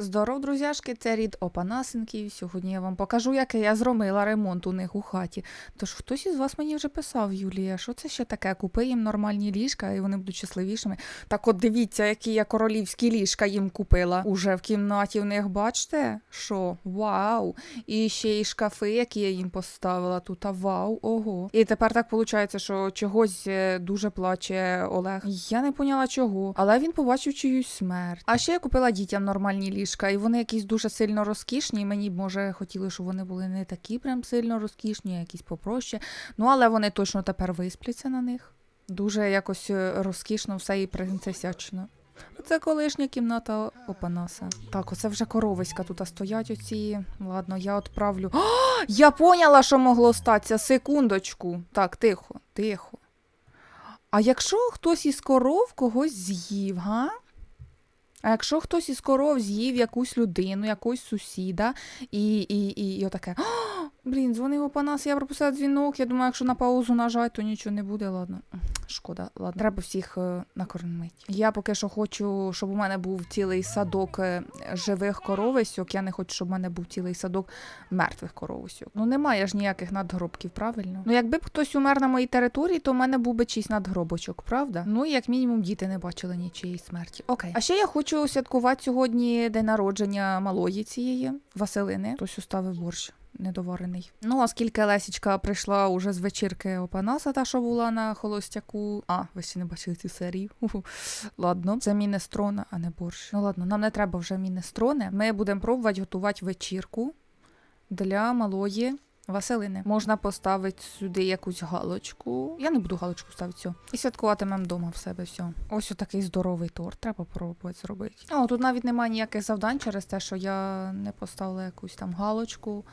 Здоров, друзяшки, це рід Опанасенків. Сьогодні я вам покажу, яке я зробила ремонт у них у хаті. Тож хтось із вас мені вже писав, Юлія, що це ще таке? Купи їм нормальні ліжка, і вони будуть щасливішими. Так от дивіться, які я королівські ліжка їм купила. Уже в кімнаті в них бачите? Що? Вау! І ще й шкафи, які я їм поставила тут. А вау, ого. І тепер так виходить, що чогось е, дуже плаче Олег. Я не поняла чого, але він побачив чиюсь смерть. А ще я купила дітям нормальні ліжка, і вони якісь дуже сильно розкішні. І мені може хотіли, щоб вони були не такі прям сильно розкішні, а якісь попроще. Ну але вони точно тепер виспляться на них. Дуже якось е, розкішно все і принцесячно. Це колишня кімната Опанаса. Так, оце вже коровиська тут стоять оці. Ладно, я відправлю. О, я поняла, що могло статися. Секундочку. Так, тихо, тихо. А якщо хтось із коров когось з'їв, га? А якщо хтось із коров з'їв якусь людину, якогось сусіда, і, і, і, і отаке. «О, Блін, дзвонив Опанас, я пропустила дзвінок. Я думаю, якщо на паузу нажать, то нічого не буде. Ладно. Шкода, ладно. Треба всіх е, накормити. Я поки що хочу, щоб у мене був цілий садок е, живих коровисьок. Я не хочу, щоб у мене був цілий садок мертвих коровисьок. Ну немає ж ніяких надгробків, правильно? Ну якби б хтось умер на моїй території, то в мене був би чийсь надгробочок, правда? Ну як мінімум діти не бачили нічиєї смерті. Окей. А ще я хочу святкувати сьогодні день народження малої цієї Василини. Хтось уставив борщ. Недоварений. Ну, оскільки Лесічка прийшла уже з вечірки Опанаса, та що була на холостяку. А, ви ще не бачили цю серію. Ладно, це мінестрона, а не борщ. Ну ладно, нам не треба вже мінестрони. Ми будемо пробувати готувати вечірку для малої Василини. Можна поставити сюди якусь галочку. Я не буду галочку ставити все. І святкуватимемо вдома в себе все. Ось отакий здоровий торт. Треба пробувати зробити. О, тут навіть немає ніяких завдань через те, що я не поставила якусь там галочку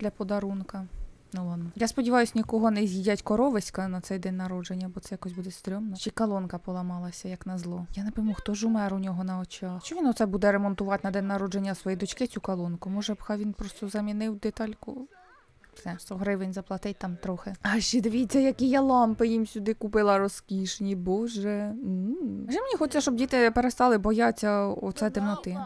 для подарунка. Ну ладно. Я сподіваюся, нікого не з'їдять коровиська на цей день народження, бо це якось буде стрьомно. Чи колонка поламалася, як назло. Я не пойму, хто ж умер у нього на очах. Чи він оце буде ремонтувати на день народження своєї дочки цю колонку? Може б хай він просто замінив детальку. Все, 100 гривень заплатить там трохи. А ще дивіться, які я лампи їм сюди купила розкішні, боже. Вже мені хочеться, щоб діти перестали боятися оце темноти.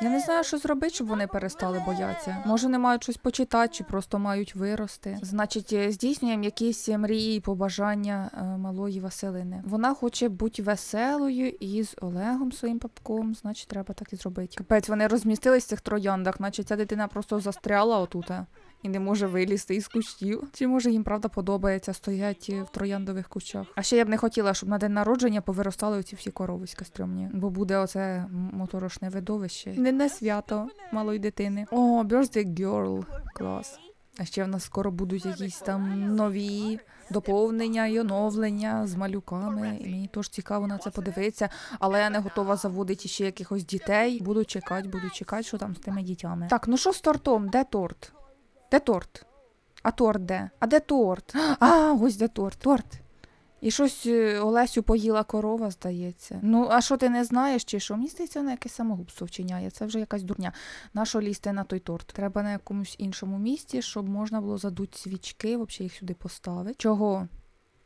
Я не знаю, що зробити, щоб вони перестали боятися. Може, не мають щось почитати, чи просто мають вирости. Значить, е, здійснюємо якісь мрії і побажання е, малої Василини. Вона хоче бути веселою і з Олегом своїм папком, значить, треба так і зробити. Капець, вони розмістились в цих трояндах, наче ця дитина просто застряла отута. І не може вилізти із кущів. Чи може їм правда подобається стоять в трояндових кущах? А ще я б не хотіла, щоб на день народження повиростали оці всі коровиська стрьомні, бо буде оце моторошне видовище. Не на свято малої дитини. О, birthday girl. Клас. А ще в нас скоро будуть якісь там нові доповнення і оновлення з малюками. І мені теж цікаво на це подивитися, але я не готова заводити ще якихось дітей. Буду чекати, буду чекати, що там з тими дітями. Так, ну що з тортом? Де торт? Де торт? А торт де? А де торт? А, ось де торт. Торт. І щось е, Олесю поїла корова, здається. Ну, а що ти не знаєш, чи що? Мені здається, вона якесь самогубство вчиняє. Це вже якась дурня. Нащо лізти на той торт? Треба на якомусь іншому місці, щоб можна було задути свічки, взагалі їх сюди поставити. Чого?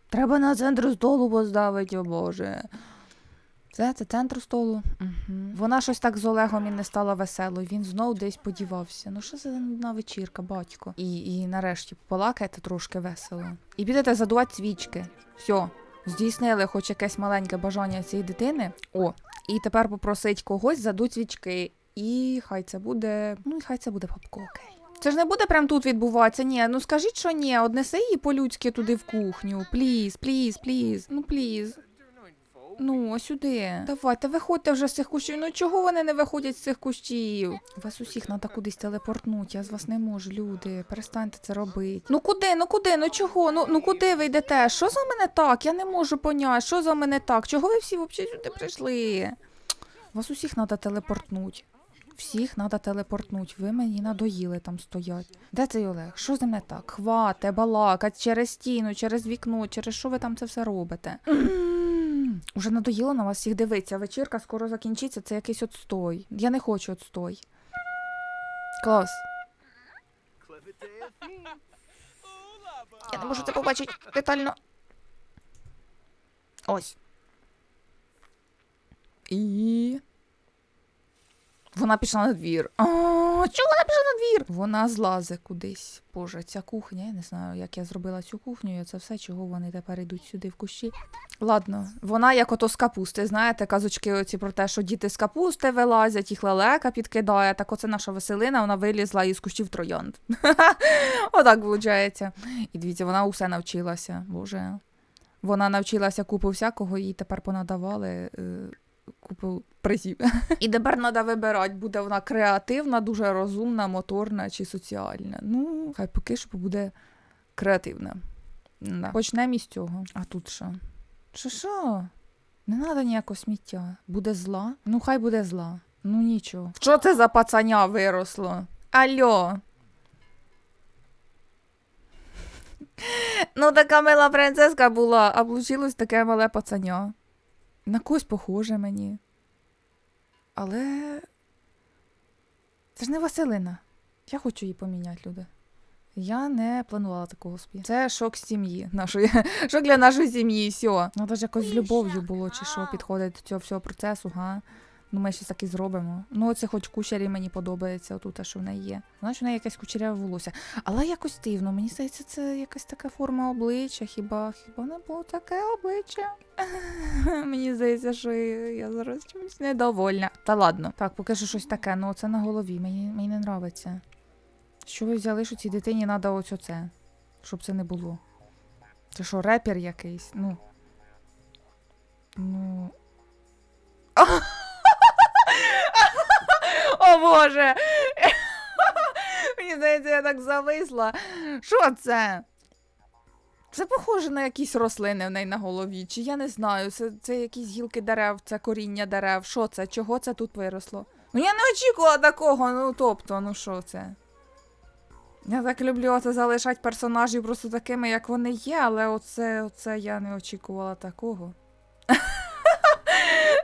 Треба на центр столу поставити, о Боже. Це, це центр столу. Угу. Вона щось так з Олегом і не стала веселою. Він знов десь подівався. Ну що за нудна вечірка, батько? І, і нарешті полакаєте трошки весело. І підете задувати свічки. Все. Здійснили хоч якесь маленьке бажання цієї дитини. О, і тепер попросить когось задуть свічки. І хай це буде. Ну і хай це буде папко, окей. Це ж не буде прям тут відбуватися. Ні, ну скажіть, що ні, однеси її по-людськи туди в кухню. Пліз, пліз, пліз. Ну пліз. Ну, ось сюди. Давайте, виходьте вже з цих кущів. Ну чого вони не виходять з цих кущів? Вас усіх треба кудись телепортнути, я з вас не можу, люди. Перестаньте це робити. Ну куди, ну куди, ну чого? Ну, ну куди ви йдете? Що за мене так? Я не можу поняти, що за мене так? Чого ви всі взагалі сюди прийшли? Вас усіх треба телепортнути. Всіх треба телепортнути. Ви мені надоїли там стоять. Де цей Олег? Що з ним не так? Хвате, балакать через стіну, через вікно, через що ви там це все робите? Уже надоїло на вас всіх дивитися. Вечірка скоро закінчиться, це якийсь отстой. Я не хочу отстой. Клас. Я не можу це побачити детально. Ось. І. Вона пішла на двір. А, чого вона пішла на двір? Вона злазить кудись. Боже, ця кухня, я не знаю, як я зробила цю кухню, і це все, чого вони тепер йдуть сюди в кущі. Ладно, вона як ото з капусти, знаєте, казочки оці про те, що діти з капусти вилазять, їх лелека підкидає. Так оце наша Василина, вона вилізла із кущів троянд. Отак виходить. І дивіться, вона усе навчилася. Боже. Вона навчилася купу всякого, їй тепер понадавали е, купу призів. І тепер треба вибирати, буде вона креативна, дуже розумна, моторна чи соціальна. Ну, хай поки що буде креативна. Да. Почнемо із цього. А тут що? Що що? Не треба ніякого сміття. Буде зла? Ну, хай буде зла. Ну нічого. Що це за пацаня виросло? Алло. Ну, така мила принцеска була, а получилось таке мале пацаня. На когось похоже мені. Але. Це ж не Василина. Я хочу її поміняти, люди. Я не планувала такого спів. Це шок сім'ї нашої. Шок для нашої сім'ї, все. Надо ж якось з любов'ю було, чи що підходить до цього всього процесу, га? Ну, ми щось так і зробимо. Ну, це хоч кучері мені подобається, отут, що в неї є. Знаєш, в неї якесь кучеряве волосся. Але якось дивно, мені здається, це якась така форма обличчя. Хіба хіба не було таке обличчя? мені здається, що я зараз чомусь недовольна. Та ладно. Так, поки що щось таке, ну це на голові, мені, мені не нравиться. Що ви взяли, що цій дитині треба ось оце, щоб це не було. Це що, репер якийсь? Ну. Ну. Боже! Мені здається, я так зависла. Що це? Це похоже на якісь рослини в неї на голові, чи я не знаю. Це, це якісь гілки дерев, це коріння дерев. Що це? Чого це тут виросло? Ну я не очікувала такого, ну тобто, ну що це? Я так люблю оце залишати персонажів просто такими, як вони є, але оце, оце я не очікувала такого.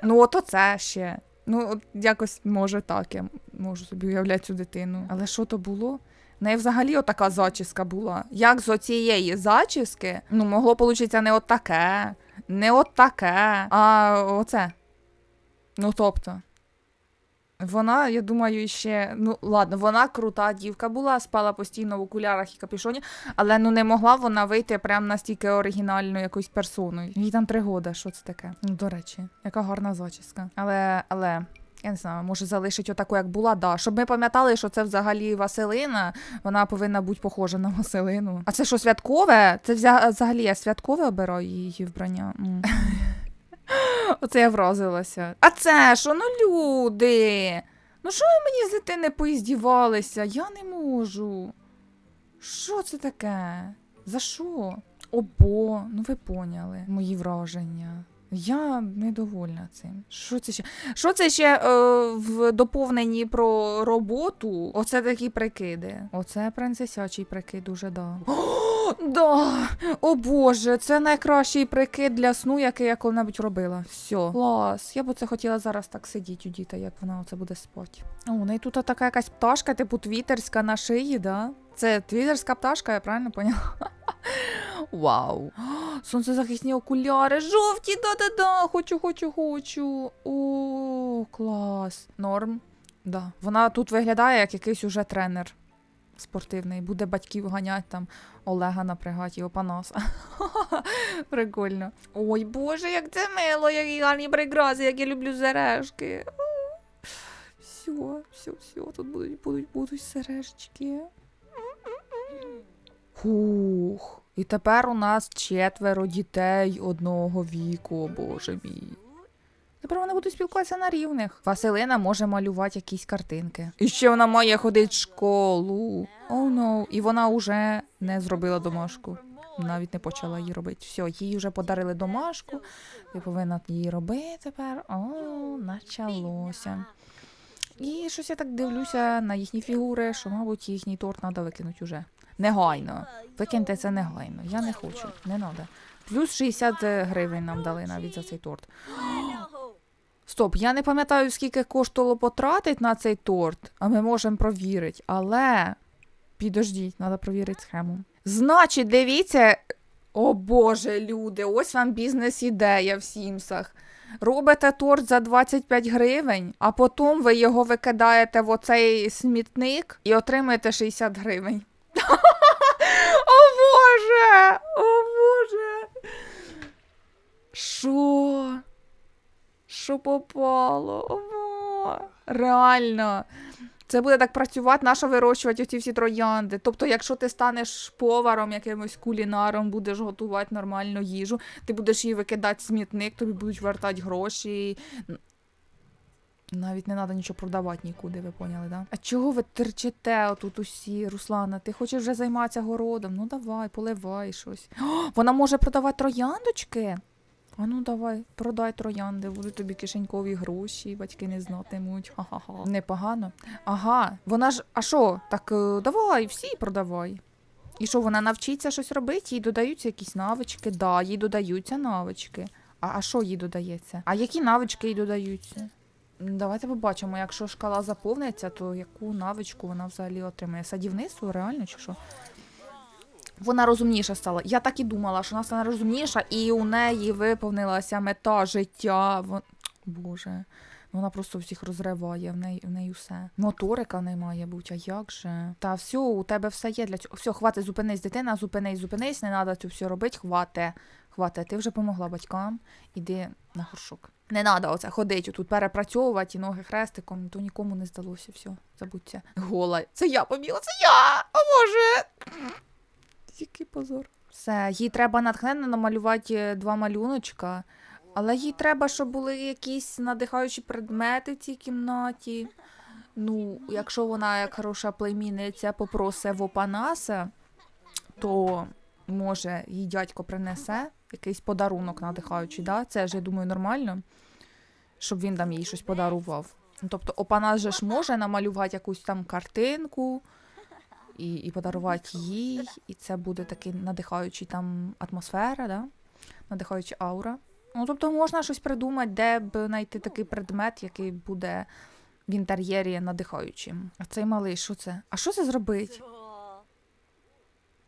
Ну, от оце ще. Ну, от якось може так, я можу собі уявляти цю дитину. Але що то було? В неї взагалі отака зачіска була. Як з оцієї зачіски, ну, могло получитися не от таке, не от таке, а оце. Ну, тобто. Вона, я думаю, ще. Ну, ладно, вона крута дівка була, спала постійно в окулярах і капюшоні, але ну не могла вона вийти прям настільки оригінальною якоюсь персоною. Їй там три года, що це таке? Ну, до речі, яка гарна зачіска. Але, але. Я не знаю, може залишить отаку, як була, да. Щоб ми пам'ятали, що це взагалі Василина, вона повинна бути похожа на Василину. А це що, святкове? Це взагалі я святкове обираю її вбрання. М. Оце я вразилася. А це що, ну люди? Ну що ви мені з дитини поїздівалися? Я не можу. Що це таке? За що? Обо, ну ви поняли мої враження. Я недовольна цим. Що це ще? Що це ще е, в доповненні про роботу? Оце такі прикиди. Оце принцесячий прикид уже да. О, да! О Боже, це найкращий прикид для сну, який я коли-небудь робила. Все. Клас. Я б оце хотіла зараз так сидіти у діта, як вона оце буде спати. О, у неї тут така якась пташка, типу твітерська на шиї, да? Це твітерська пташка, я правильно поняла? Вау. Сонцезахисні окуляри, жовті, да-да-да, хочу, хочу, хочу. О, клас. Норм. Да. Вона тут виглядає як якийсь уже тренер спортивний. Буде батьків ганять там Олега напрягати і Опанаса. Прикольно. Ой, Боже, як це мило, які гарні прикраси, як я люблю сережки. Все, все, все, тут будуть, будуть, будуть сережечки. Хух. І тепер у нас четверо дітей одного віку, о боже мій. Тепер вони будуть спілкуватися на рівних. Василина може малювати якісь картинки. І ще вона має ходити в школу. О, oh, no. І вона вже не зробила домашку. Навіть не почала її робити. Все, їй вже подарили домашку. Ти повинна її робити тепер. О, началося. І щось я так дивлюся на їхні фігури, що, мабуть, їхній торт треба викинути уже. Негайно. Викиньте це негайно. Я не хочу, не треба. Плюс 60 гривень нам дали навіть за цей торт. Стоп, я не пам'ятаю, скільки коштувало потратити на цей торт, а ми можемо провірити. Але підождіть, треба провірити схему. Значить, дивіться, О Боже, люди, ось вам бізнес-ідея в Сімсах. Робите торт за 25 гривень, а потім ви його викидаєте в оцей смітник і отримаєте 60 гривень. Боже! О Боже! Що? Що попало? О, реально. Це буде так працювати, нащо вирощувати оці всі троянди. Тобто, якщо ти станеш поваром, якимось кулінаром, будеш готувати нормальну їжу, ти будеш її викидати в смітник, тобі будуть вертати гроші. Навіть не треба нічого продавати нікуди, ви поняли, да? А чого ви терчите отут усі, Руслана? Ти хочеш вже займатися городом? Ну давай, поливай щось. О, вона може продавати трояндочки. А ну давай, продай троянди, будуть тобі кишенькові гроші, батьки не знатимуть. Ха-ха-ха. Непогано. Ага, вона ж. А що? Так е, давай, всі продавай. І що, вона навчиться щось робити, їй додаються якісь навички. Да, їй додаються навички. А, а що їй додається? А які навички їй додаються? Давайте побачимо, якщо шкала заповниться, то яку навичку вона взагалі отримає? Садівництво, реально чи що? Вона розумніша стала. Я так і думала, що вона стане розумніша, і у неї виповнилася мета життя. Вон... Боже, вона просто всіх розриває, в неї, в неї все. Моторика не має бути, а як же? Та все, у тебе все є для цього. Все, хватить, зупинись, дитина, зупинись, зупинись, не треба це все робити, хвате. Хвате, ти вже помогла батькам, іди на горшок. Не треба оце ходити, тут перепрацьовувати і ноги хрестиком, то нікому не здалося, все, забудьте. Гола. Це я побігла, це я! О Боже! Який позор. Все, їй треба натхненно намалювати е, два малюночка, але їй треба, щоб були якісь надихаючі предмети в цій кімнаті. Ну, якщо вона, як хороша племінниця, попросить в Опанаса, то може їй дядько принесе якийсь подарунок надихаючий, да? Це ж, я думаю, нормально, щоб він там їй щось подарував. Ну, Тобто Опанас же ж може намалювати якусь там картинку і, і подарувати їй, і це буде такий надихаючий там атмосфера, да? надихаюча аура. Ну, тобто можна щось придумати, де б знайти такий предмет, який буде в інтер'єрі надихаючим. А цей малий, що це? А що це зробить?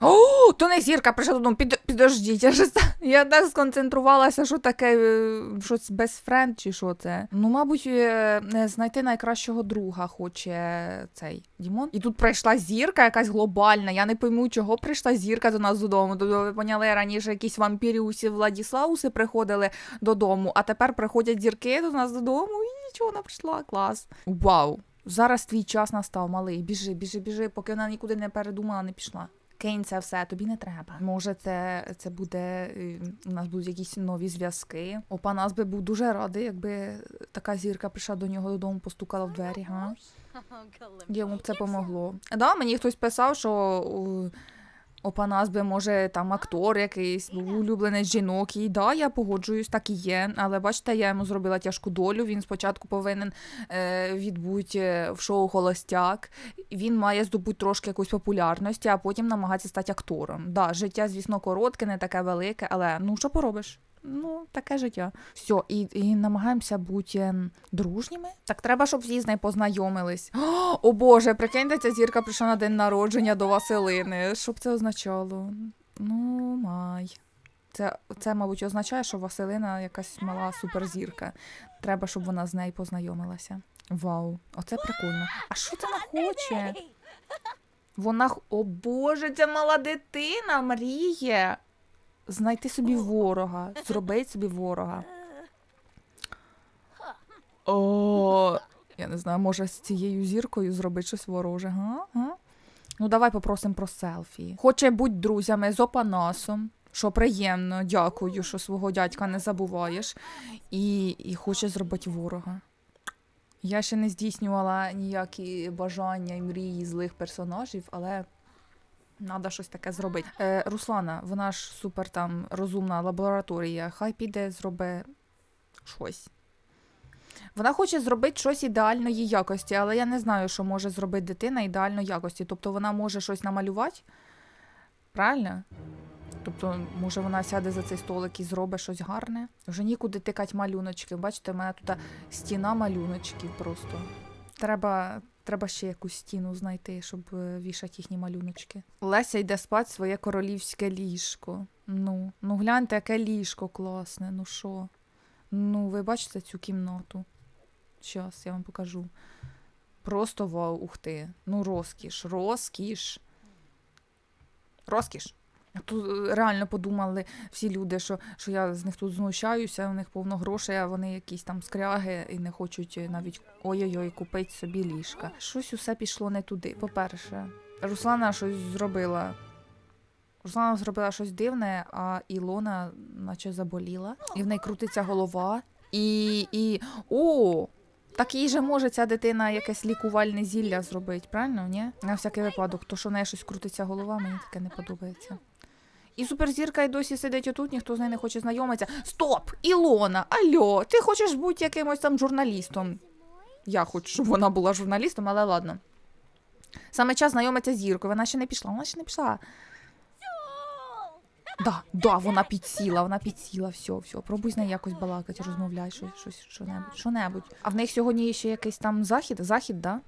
О, то не зірка прийшла додому. Під, підождіть, я, ж, я так сконцентрувалася, що таке е, щось без френд чи що це. Ну, мабуть, е, е, знайти найкращого друга хоче цей Дімон. І тут прийшла зірка якась глобальна. Я не пойму, чого прийшла зірка до нас додому. Тобто, ви поняли, раніше якісь вампіріуси Владіслауси приходили додому, а тепер приходять зірки до нас додому і нічого вона прийшла. Клас. Вау! Зараз твій час настав, малий. Біжи, біжи, біжи, поки вона нікуди не передумала, не пішла. Кинь це все, тобі не треба. Може, це, це буде. е, У нас будуть якісь нові зв'язки. Опа нас би був дуже радий, якби така зірка прийшла до нього додому, постукала в двері, га? Йому б це помогло. Да, мені хтось писав, що Опанас би, може, там актор якийсь, був улюблений жінок. І да, я погоджуюсь, так і є. Але бачите, я йому зробила тяжку долю. Він спочатку повинен е, відбути е, в шоу Холостяк. Він має здобути трошки якусь популярності, а потім намагатися стати актором. Да, життя, звісно, коротке, не таке велике, але ну що поробиш? Ну, таке життя. Все, і, і намагаємося бути ем, дружніми. Так треба, щоб всі з нею познайомились. О, о Боже, прикиньте, ця зірка прийшла на день народження до Василини. Що б це означало? Ну, май. Це, це, мабуть, означає, що Василина якась мала суперзірка. Треба, щоб вона з нею познайомилася. Вау, оце прикольно. А що це вона хоче? Вона. О Боже, ця мала дитина мріє. Знайти собі ворога, зробити собі ворога. О, я не знаю, може з цією зіркою зробити щось вороже, га? га? Ну, давай попросимо про селфі. Хоче бути друзями з Опанасом. Що приємно, дякую, що свого дядька не забуваєш. І, і хоче зробити ворога. Я ще не здійснювала ніякі бажання і мрії злих персонажів, але треба щось таке зробити. Е, Руслана, вона ж супер там розумна лабораторія. Хай піде, зроби щось. Вона хоче зробити щось ідеальної якості, але я не знаю, що може зробити дитина ідеальної якості. Тобто вона може щось намалювати. Правильно? Тобто, може, вона сяде за цей столик і зробить щось гарне. Вже нікуди тикати малюночки. Бачите, в мене тут стіна малюночків просто. Треба, треба ще якусь стіну знайти, щоб е, вішати їхні малюночки. Леся йде спати своє королівське ліжко. Ну, ну гляньте, яке ліжко класне, ну що? Ну, ви бачите цю кімнату? Щас, я вам покажу. Просто вау, ух ти. Ну, розкіш, розкіш. Розкіш. Тут е, реально подумали всі люди, що, що я з них тут знущаюся, у них повно грошей, а вони якісь там скряги і не хочуть е, навіть ой-ой-ой купити собі ліжка. Щось усе пішло не туди. По-перше, Руслана щось зробила. Руслана зробила щось дивне, а Ілона наче заболіла, і в неї крутиться голова. І. і. О! Так їй же може ця дитина якесь лікувальне зілля зробити, правильно? Ні? На всякий випадок, то що в неї щось крутиться голова, мені таке не подобається. І суперзірка й досі сидить отут, ніхто з нею не хоче знайомитися. Стоп! Ілона! Альо, ти хочеш бути якимось там журналістом? Я хочу, щоб вона була журналістом, але ладно. Саме час знайомитися з зіркою. Вона ще не пішла, вона ще не пішла. Да, да, вона підсіла, вона підсіла, все, все. Пробуй з нею якось балакати, розмовляй, щось, щось, що-небудь. А в них сьогодні є ще якийсь там захід, захід, да?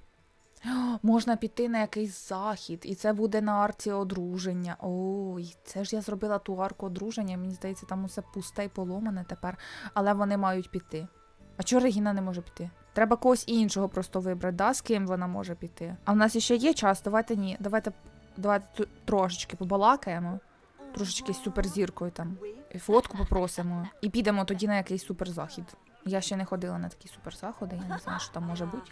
Можна піти на якийсь захід, і це буде на арці одруження. Ой, це ж я зробила ту арку одруження. Мені здається, там усе пусте і поломане тепер, але вони мають піти. А чого Регіна не може піти? Треба когось іншого просто вибрати, да? з ким вона може піти. А в нас ще є час, давайте ні. Давайте, давайте трошечки побалакаємо, трошечки з суперзіркою там. І фотку попросимо. І підемо тоді на якийсь суперзахід. Я ще не ходила на такі суперзаходи, я не знаю, що там може бути.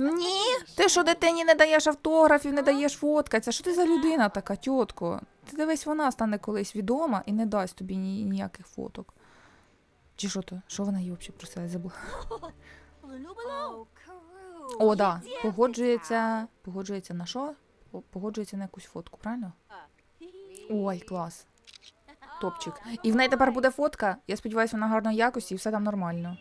Ні, ти що дитині не даєш автографів, не даєш фоткатися. Що ти за людина така, тітко? Ти дивись, вона стане колись відома і не дасть тобі ні, ніяких фоток. Чи що то? Що вона їй взагалі просила? Я забула. О, да. Погоджується. Погоджується на що? Погоджується на якусь фотку, правильно? Ой, клас. Топчик. І в неї тепер буде фотка. Я сподіваюся, вона гарної якості і все там нормально.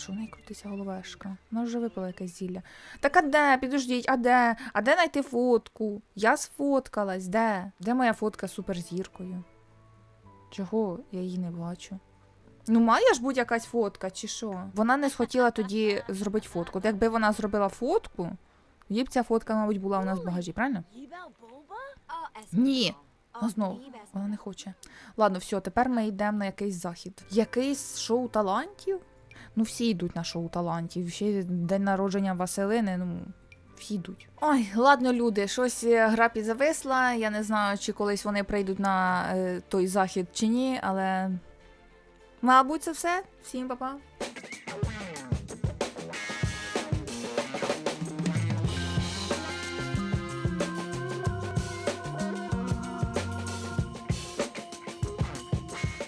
Що в неї крутиться головешка? Вона вже випила якесь зілля. Так а де? Підождіть, а де? А де знайти фотку? Я сфоткалась, де? Де моя фотка з суперзіркою? Чого я її не бачу? Ну, має ж бути якась фотка, чи що? Вона не схотіла тоді зробити фотку. От Якби вона зробила фотку, тоді б ця фотка, мабуть, була у нас в багажі, правильно? Ні. Ну, знову, вона не хоче. Ладно, все, тепер ми йдемо на якийсь захід. Якийсь шоу талантів? Ну, всі йдуть на шоу талантів. Ще день народження Василини, ну. Всі йдуть. Ой, ладно, люди, щось е, гра підзависла. Я не знаю, чи колись вони прийдуть на е, той захід чи ні, але. Мабуть, це все. Всім па-па.